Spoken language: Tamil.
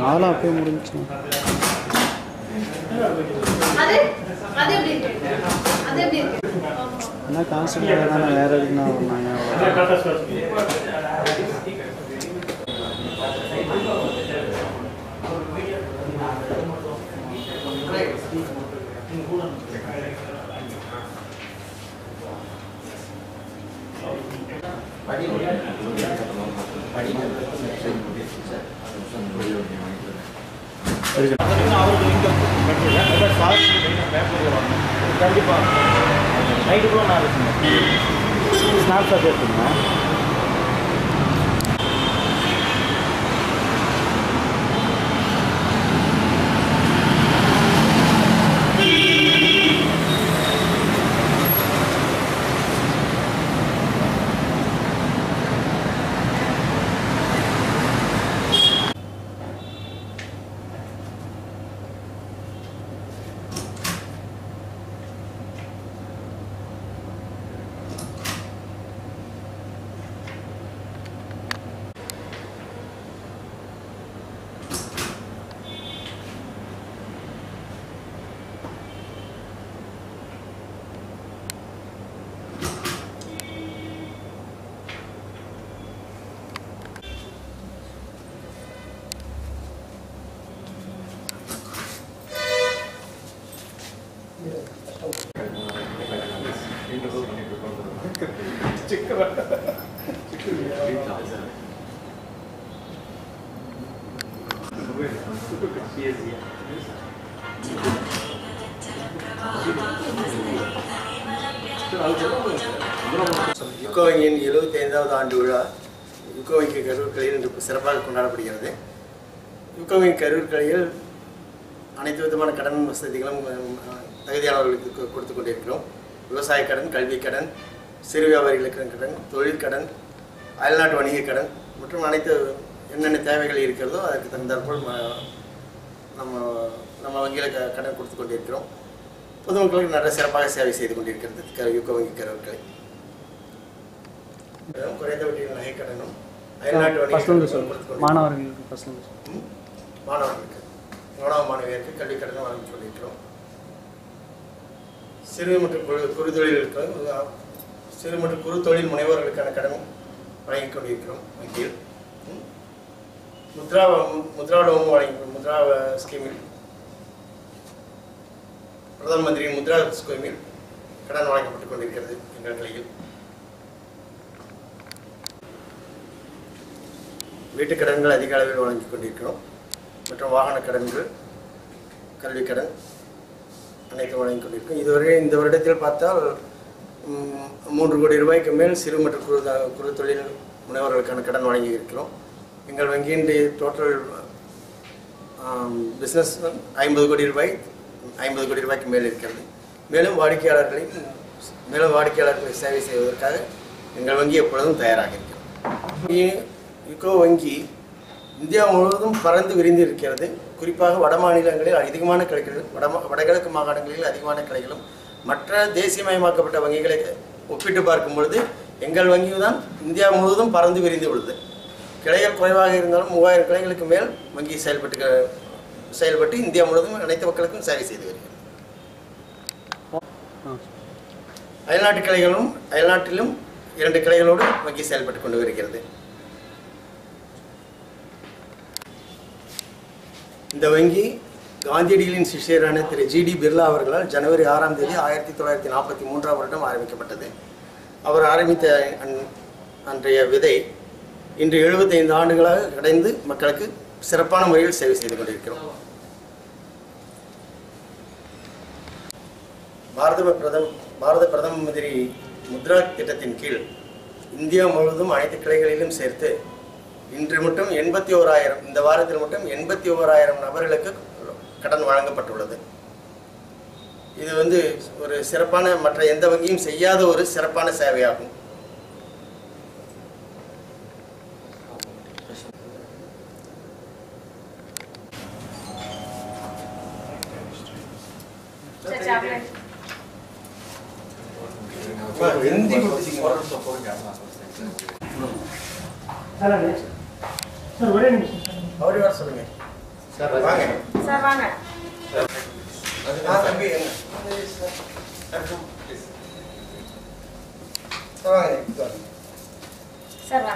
அதெல்லாம் அப்பயே இருக்கு? என்ன கான்செப்ட் தானே வேற எதுக்குன்னா பண்ணாங்க கண்டிப்பாக நைட்டுக்குள்ள நான் இருக்குங்க ஸ்னாப் ஷாட் எடுத்துங்க யுகோ வங்கியின் எழுபத்தி ஐந்தாவது ஆண்டு விழா யுகோ வங்கி இன்று சிறப்பாக கொண்டாடப்படுகிறது. யுகோ வங்கி அனைத்து விதமான கடன் வசதிகளும் தகுதியானவர்களுக்கு கொடுத்து கொண்டிருக்கிறோம். விவசாய கடன் கல்வி கடன் சிறு வியாபாரிகளுக்கு கடன் தொழில் கடன் அயல்நாட்டு வணிக கடன் மற்றும் அனைத்து என்னென்ன தேவைகள் இருக்கிறதோ அதற்கு தகுந்தாற்போல் நம்ம நம்ம வங்கியில் க கடன் கொடுத்து கொண்டிருக்கிறோம். பொதுமக்களுக்கு நல்ல சிறப்பாக சேவை செய்து கொண்டிருக்கிறது க- யுகோ வங்கி கரூர் கிளை குறைந்த வட்டியில் நகை கடனும் அயல்நாட்டு வணிக கடனும். மாணவர்களுக்கு. மாணவர்களுக்கு. மாணவ மாணவியருக்கு கல்வி கடன் வழங்கி கொண்டிருக்கிறோம். சிறு மற்றும் குறு தொழில்களுக்கு சிறு மற்றும் குறு தொழில் முனைவோர்களுக்கான கடனும் வழங்கி கொண்டிருக்கிறோம். வங்கியில் முத்ரா முத்ரா லோனும் வழங்கி முத்ரா ஸ்கீமில் பிரதம மந்திரியின் முத்ரா ஸ்கீமில் கடன் வழங்கப்பட்டுக் கொண்டிருக்கிறது எங்கள் கிளையில் வீட்டுக் கடன்கள் அதிக அளவில் வழங்கிக் கொண்டிருக்கிறோம். மற்றும் வாகன கடன்கள் கல்விக் கடன் அனைத்தும் வழங்கிக் கொண்டிருக்கிறோம். இதுவரை இந்த வருடத்தில் பார்த்தால் மூன்று கோடி ரூபாய்க்கு மேல் சிறு மற்றும் குறு குறு தொழில் முனைவர்களுக்கான கடன் வழங்கி இருக்கிறோம். எங்கள் வங்கியின் டோட்டல் பிஸ்னஸ் ஐம்பது கோடி ரூபாய் ஐம்பது கோடி ரூபாய்க்கு மேல் இருக்கிறது. மேலும் வாடிக்கையாளர்களின் மேலும் வாடிக்கையாளர்களை சேவை செய்வதற்காக எங்கள் வங்கி எப்பொழுதும் தயாராக இருக்கிறோம் யுகோ வங்கி இந்தியா முழுவதும் பறந்து விரிந்து இருக்கிறது. குறிப்பாக வட மாநிலங்களில் அதிகமான கிளைகள் வட வடகிழக்கு மாகாணங்களில் அதிகமான கிளைகளும் மற்ற தேசியமயமாக்கப்பட்ட வங்கிகளை ஒப்பிட்டு பார்க்கும் பொழுது எங்கள் வங்கி தான் இந்தியா முழுவதும் பறந்து விரிந்து உள்ளது கிளைகள் குறைவாக இருந்தாலும் மூவாயிரம் கிளைகளுக்கு மேல் வங்கி செயல்பட்டு செயல்பட்டு இந்தியா முழுவதும் அனைத்து மக்களுக்கும் சேவை செய்து வருகிறது. அயல்நாட்டு கிளைகளும் அயல்நாட்டிலும் இரண்டு கிளைகளோடு வங்கி செயல்பட்டு கொண்டு வருகிறது. இந்த வங்கி காந்தியடிகளின் சிஷியரான திரு ஜிடி பிர்லா அவர்களால் ஜனவரி ஆறாம் தேதி ஆயிரத்தி தொள்ளாயிரத்தி நாற்பத்தி மூன்றாம் வருடம் ஆரம்பிக்கப்பட்டது. அவர் ஆரம்பித்த அன்றைய விதை இன்று 75 ஆண்டுகளாக கடைந்து மக்களுக்கு சிறப்பான முறையில் சேவை செய்து கொண்டிருக்கிறோம். பாரத பிரதம பாரத பிரதம மந்திரி முத்ரா திட்டத்தின் கீழ் இந்தியா முழுவதும் அனைத்து கிளைகளிலும் சேர்த்து இன்று மட்டும் எண்பத்தி ஓராயிரம் இந்த வாரத்தில் மட்டும் எண்பத்தி ஓராயிரம் நபர்களுக்கு கடன் வழங்கப்பட்டுள்ளது. இது வந்து ஒரு சிறப்பான மற்ற எந்த வங்கியும் செய்யாத ஒரு சிறப்பான சேவையாகும். ஒரே நிமிஷம் அவரே வர சொல்லுங்க. வாங்க சார் வாங்க ஆ தம்பி என்ன வாங்க இங்க வாங்க. சார்